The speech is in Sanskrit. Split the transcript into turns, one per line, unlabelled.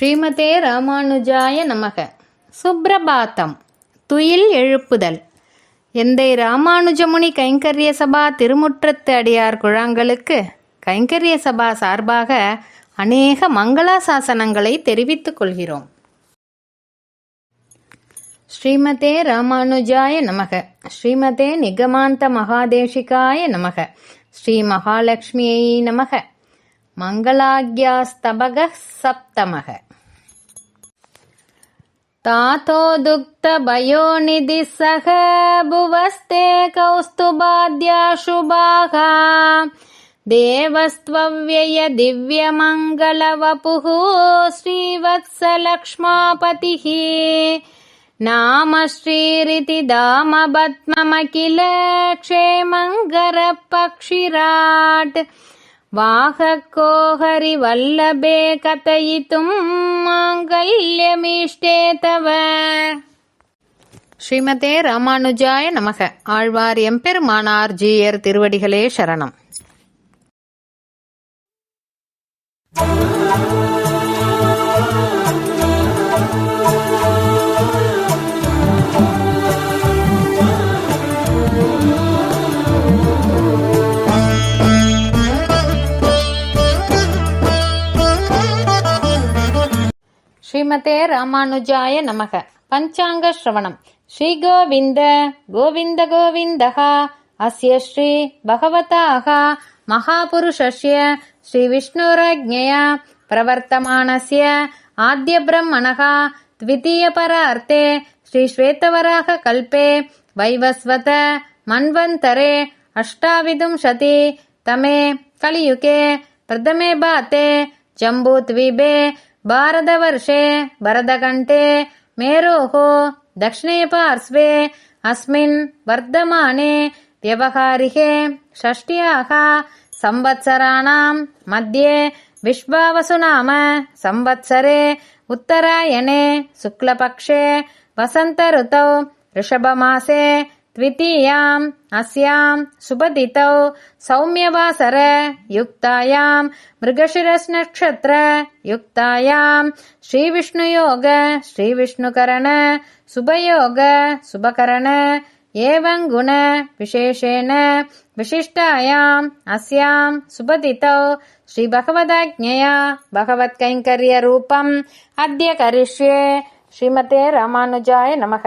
ஸ்ரீமதே ராமானுஜாய நமக. சுப்ரபாத்தம். துயில் எழுப்புதல். எந்தை ராமானுஜமுனி கைங்கரிய சபா திருமுற்றத்து அடியார் குழாங்களுக்கு கைங்கரிய சபா சார்பாக அநேக மங்களாசாசனங்களை தெரிவித்துக் கொள்கிறோம். ஸ்ரீமதே ராமானுஜாய நமக. ஸ்ரீமதே நிகமாந்த மகாதேஷிகாய நமக. ஸ்ரீ மகாலட்சுமியை நமக. मङ्गलाज्ञास्तबगः सप्तमः तातोदुक्तभयोनिधिः सह भुवस्ते कौस्तुभाद्याशुभाः देवस्त्वव्यय दिव्यमङ्गलवपुः श्रीवत्सलक्ष्मापतिः। नाम श्रीरिति दामबद्ममखिल क्षेमङ्गरपक्षिराट् वाहको हरिवल्लभे कथयितुं माङ्गल्यमीष्टे तव ஸ்ரீமதே ராமானுஜாய நமக ஆழ்வார் எம்பெருமானார் ஜீயர் திருவடிகளே சரணம் ஸ்ரீமதே ராமானுஜாய நமக பஞ்சாங்க ஸ்ரவணம் ஸ்ரீ கோவிந்த கோவிந்த கோவிந்தः அஸ்ய ஸ்ரீ பகவதாः महापुरुषस्य श्रीविष्णुरज्ञया प्रवर्तमानस्य आद्यब्रह्मणः द्वितीयपरार्थे श्रीश्वेतवराहकल्पे वैवस्वत मन्वन्तरे अष्टाविंशति तमे कलियुगे प्रथमे बाते जम्बूद्वीपे भारतवर्षे भरतकण्ठे मेरोः दक्षिणे पार्श्वे अस्मिन् वर्धमाने व्यवहारिके षष्ट्याः संवत्सराणां मध्ये विश्वावसु नाम संवत्सरे उत्तरायणे शुक्लपक्षे वसन्तऋतौ ऋषभमासे द्वितीयाम् अस्यां सुपतितौ सौम्यवासर युक्तायां मृगशिरस्नक्षत्र युक्तायां श्रीविष्णुयोग श्रीविष्णुकरण सुभयोग सुभकरण एवं गुण विशेषेण विशिष्टायाम् अस्यां सुपतितौ श्रीभगवदाज्ञया भगवत्कैङ्कर्यरूपम् अद्य करिष्ये श्रीमते रामानुजाय नमः